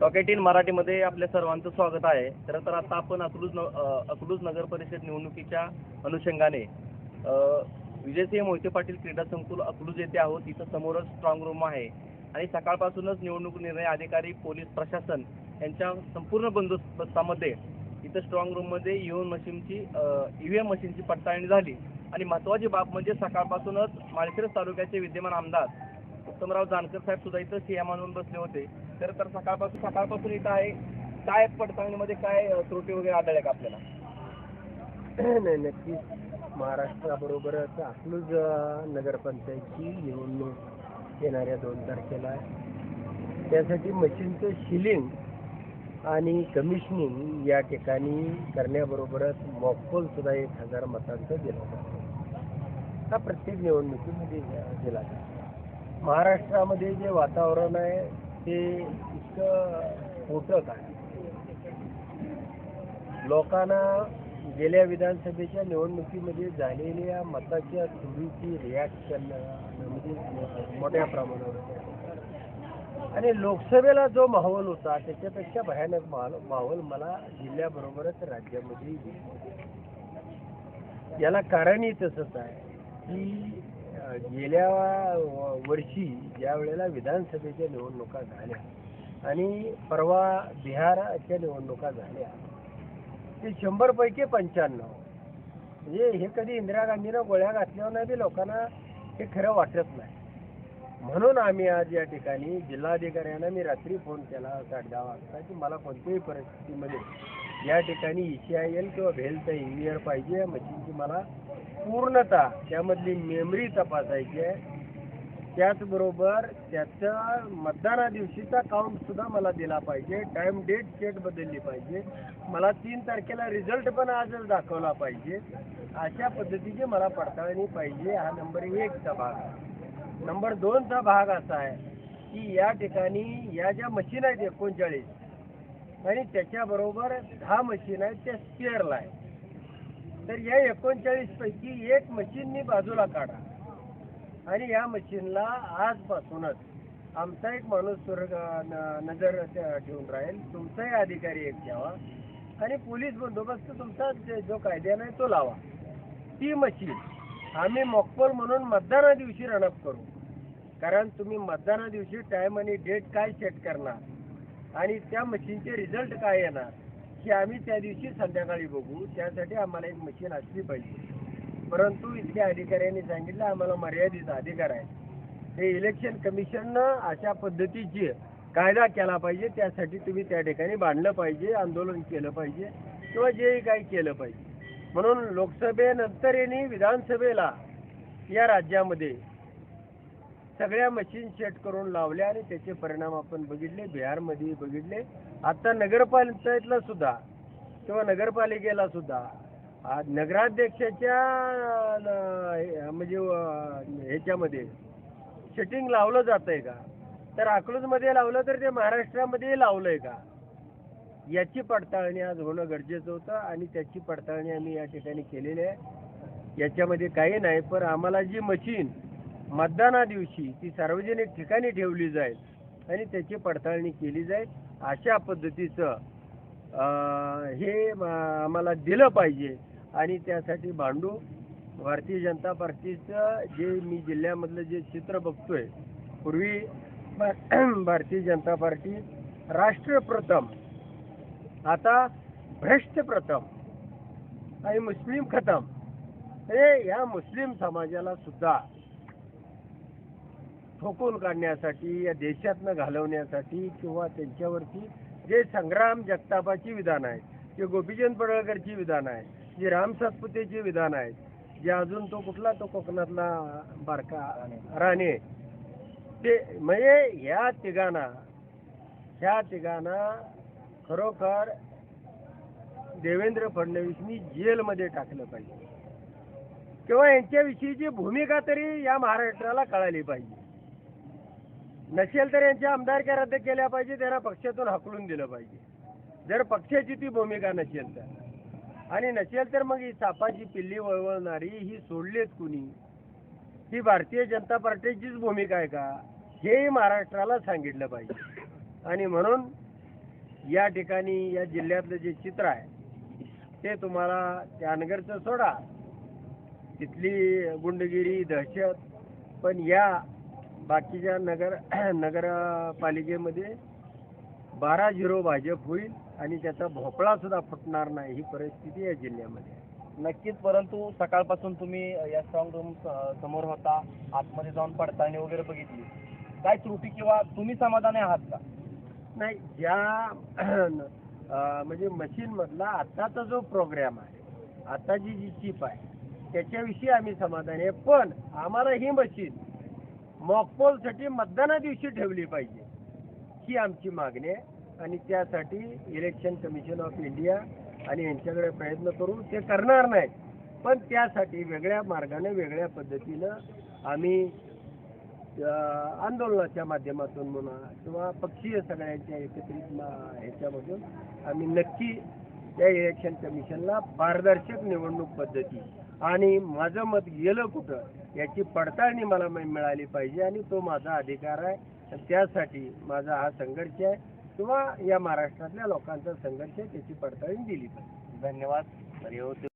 टॉकेट in मराठीमध्ये आपल्या सर्वांचं स्वागत आहे. खरं तर आता आपण अकलूज न अकलूज नगर परिषद निवडणुकीच्या अनुषंगाने विजयसिंह मोहिते पाटील क्रीडा संकुल अकलूज येथे आहोत. इथं समोरच स्ट्रॉंग रूम आहे. आणि सकाळपासूनच निवडणूक निर्णय अधिकारी पोलीस प्रशासन यांच्या संपूर्ण बंदोबस्तामध्ये इथं स्ट्रॉंग रूममध्ये ईव्हीएम मशीनची ईव्हीएम मशीनची पडताळणी झाली. आणि महत्त्वाची बाब म्हणजे सकाळपासूनच माळशिरस तालुक्याचे विद्यमान आमदार उत्तमराव जानकर साहेब सुद्धा इथं सीएम म्हणून बसले होते. तर तर सकाळपासून सकाळपासून इथं आहे. काय पडताळणीमध्ये काय त्रुटी वगैरे आढळल्या का आपल्याला? नाही नक्कीच. महाराष्ट्राबरोबरच अकलूज नगरपंचायतची निवडणूक येणाऱ्या दोन तारखेला आहे. त्यासाठी मशीनचं शिलिंग आणि कमिशनिंग या ठिकाणी करण्याबरोबरच मॉकपोल सुद्धा एक हजार मतांचं दिलं जातं. हा प्रत्येक निवडणुकीमध्ये दिला जातो. महाराष्ट्रामध्ये जे वातावरण आहे ते इतकं खोटं काय? लोकांना गेल्या विधानसभेच्या निवडणुकीमध्ये झालेल्या मताच्या चोरीची रिॲक्शन म्हणजे मोठ्या प्रमाणावर. आणि लोकसभेला जो माहोल होता त्याच्यापेक्षा भयानक माहोल माहोल मला जिल्ह्याबरोबरच राज्यामध्ये याला कारणही तसंच आहे की गेल्या व- वर्षी ज्या वेळेला विधानसभेच्या निवडणुका झाल्या आणि परवा बिहारच्या निवडणुका झाल्या ते शंभर पैकी पंच्याण्णव. म्हणजे हे कधी इंदिरा गांधीनं गोळ्या घातल्यावर नाही बी लोकांना हे खरं वाटत नाही. म्हणून आम्ही आज या ठिकाणी जिल्हाधिकाऱ्यांना मी रात्री फोन केला साडे दहा वाजता की मला कोणत्याही परिस्थितीमध्ये या ठिकाणी ई सी आय एल किंवा भेलचं इंजिनियर पाहिजे या मशीनची मला पूर्णता त्यामधली मेमरी तपासायची आहे. त्याचबरोबर त्याचा मतदाना दिवशीचा काउंट सुद्धा मला दिला पाहिजे. टाइम डेट सेट बदलली पाहिजे. मला तीन तारखेला रिझल्ट पण आजच दाखवला पाहिजे. अशा पद्धतीची मला पडताळणी पाहिजे. हा नंबर एकचा भाग. आहे नंबर दोनचा भाग असा आहे की या ठिकाणी या ज्या मशीन आहेत एकोणचाळीस आणि त्याच्याबरोबर दहा मशीन आहेत त्या स्पेअरला आहे तर या एकोणचाळीस पैकी एक मशीननी बाजूला काढा. आणि या मशीनला आजपासूनच आमचा एक माणूस स्वर्ग न- नजर ठेवून राहील. तुमचाही अधिकारी एक घ्यावा. आणि पोलीस बंदोबस्त तुमचा जे- जो कायद्याने आहे तो लावा. ती मशीन आम्ही मॉकपोल म्हणून मतदाना दिवशी रनअप करू. कारण तुम्ही मतदाना दिवशी टाईम आणि डेट काय सेट करणार? आणि त्या मशीनचे रिझल्ट काय येणार? की आम्ही त्या दिवशी संध्याकाळी बघू. त्यासाठी आम्हाला एक मशीन असली पाहिजे. परंतु इथल्या अधिकाऱ्यांनी सांगितलं आम्हाला मर्यादित अधिकार आहे. हे इलेक्शन कमिशननं अशा पद्धतीची कायदा केला पाहिजे. त्यासाठी तुम्ही त्या ठिकाणी बांधलं पाहिजे आंदोलन केलं पाहिजे किंवा जेही काही केलं पाहिजे. म्हणून लोकसभेनंतर यांनी विधानसभेला या राज्यामध्ये सगळ्या मशीन सेट करून लावल्या आणि त्याचे परिणाम आपण बघितले बिहारमध्ये बघितले. आता नगरपंचायतला सुद्धा किंवा नगरपालिकेला सुद्धा आज नगराध्यक्षाच्या हे- म्हणजे ह्याच्यामध्ये सेटिंग लावलं जात आहे का? तर अकलूजमध्ये लावलं तर ते महाराष्ट्रामध्ये लावलंय का? याची पडताळणी आज होणं गरजेचं होतं आणि त्याची पडताळणी आम्ही या ठिकाणी केलेली आहे. याच्यामध्ये काही नाही पण आम्हाला जी मशीन मतदाना दिवशी ती सार्वजनिक ठिकाणी ठेवली जाईल आणि त्याची पडताळणी केली जाईल अशा पद्धतीचं हे आम्हाला दिलं पाहिजे. आणि त्यासाठी भांडू भारतीय जनता पार्टीचं जे मी जिल्ह्यामधलं जे चित्र बघतोय पूर्वी भारतीय जनता पार्टी राष्ट्रप्रथम आता भ्रष्ट प्रथम आणि मुस्लिम खतम. हे या मुस्लिम समाजाला सुद्धा ठोकून काढण्यासाठी या देशातनं घालवण्यासाठी किंवा त्यांच्यावरती जे संग्राम जगतापाची विधान आहेत जे गोपीचंद पडळकरची विधान आहे जे राम सातपुतेची विधान आहेत जे अजून तो कुठला तो कोकणातला बारका राणे ते म्हणजे ह्या तिघांना ह्या तिघांना खरोखर देवेंद्र फडणवीसनी जेलमध्ये टाकलं पाहिजे. किंवा यांच्याविषयीची भूमिका तरी या महाराष्ट्राला कळाली पाहिजे. नसेल तर यांच्या आमदारक्या रद्द केल्या पाहिजे त्यांना पक्षातून हकलून दिलं पाहिजे. जर पक्षाची ती भूमिका नसेल तर. आणि नसेल तर मग ही सापाची पिल्ली वळवळणारी ही सोडलीत कुणी? ही भारतीय जनता पार्टीचीच भूमिका आहे का? हेही महाराष्ट्राला सांगितलं पाहिजे. आणि म्हणून या ठिकाणी या जिल्ह्यातलं जे चित्र आहे ते तुम्हाला त्यानगरचं सोडा. तिथली गुंडगिरी दहशत. पण या बाकीच्या नगर नगरपालिकेमध्ये बारा झिरो भाजप होईल आणि त्याचा भोपळा सुद्धा फुटणार नाही ही परिस्थिती या जिल्ह्यामध्ये आहे. नक्कीच परंतु सकाळपासून तुम्ही या स्ट्रॉंग रूम समोर होता आतमध्ये जाऊन पडताळणी वगैरे बघितली. काय त्रुटी किंवा तुम्ही समाधानी आहात का? नाही ज्या अं, म्हणजे मशीन मधला आताचा जो प्रोग्राम आहे आताची जी चिप आहे त्याच्याविषयी आम्ही समाधानी आहे. पण आम्हाला ही मशीन मॉकपोलसाठी मतदाना दिवशी ठेवली पाहिजे. ही आमची मागणी आहे. आणि त्यासाठी इलेक्शन कमिशन ऑफ इंडिया आणि यांच्याकडे प्रयत्न करू. ते करणार नाहीत. पण त्यासाठी वेगळ्या मार्गाने वेगळ्या पद्धतीनं आम्ही आंदोलनाच्या माध्यमातून म्हणा किंवा पक्षीय सगळ्यांच्या एकत्रित ह्याच्यामधून आम्ही नक्की त्या इलेक्शन कमिशनला पारदर्शक निवडणूक पद्धती आणि माझं मत गेलं कुठं याची पडताळणी मला मिळाली पाहिजे आणि तो माझा अधिकार आहे. त्यासाठी माझा हा संघर्ष आहे. किंवा या महाराष्ट्रातल्या लोकांचा संघर्ष आहे त्याची पडताळणी दिली पाहिजे. धन्यवाद.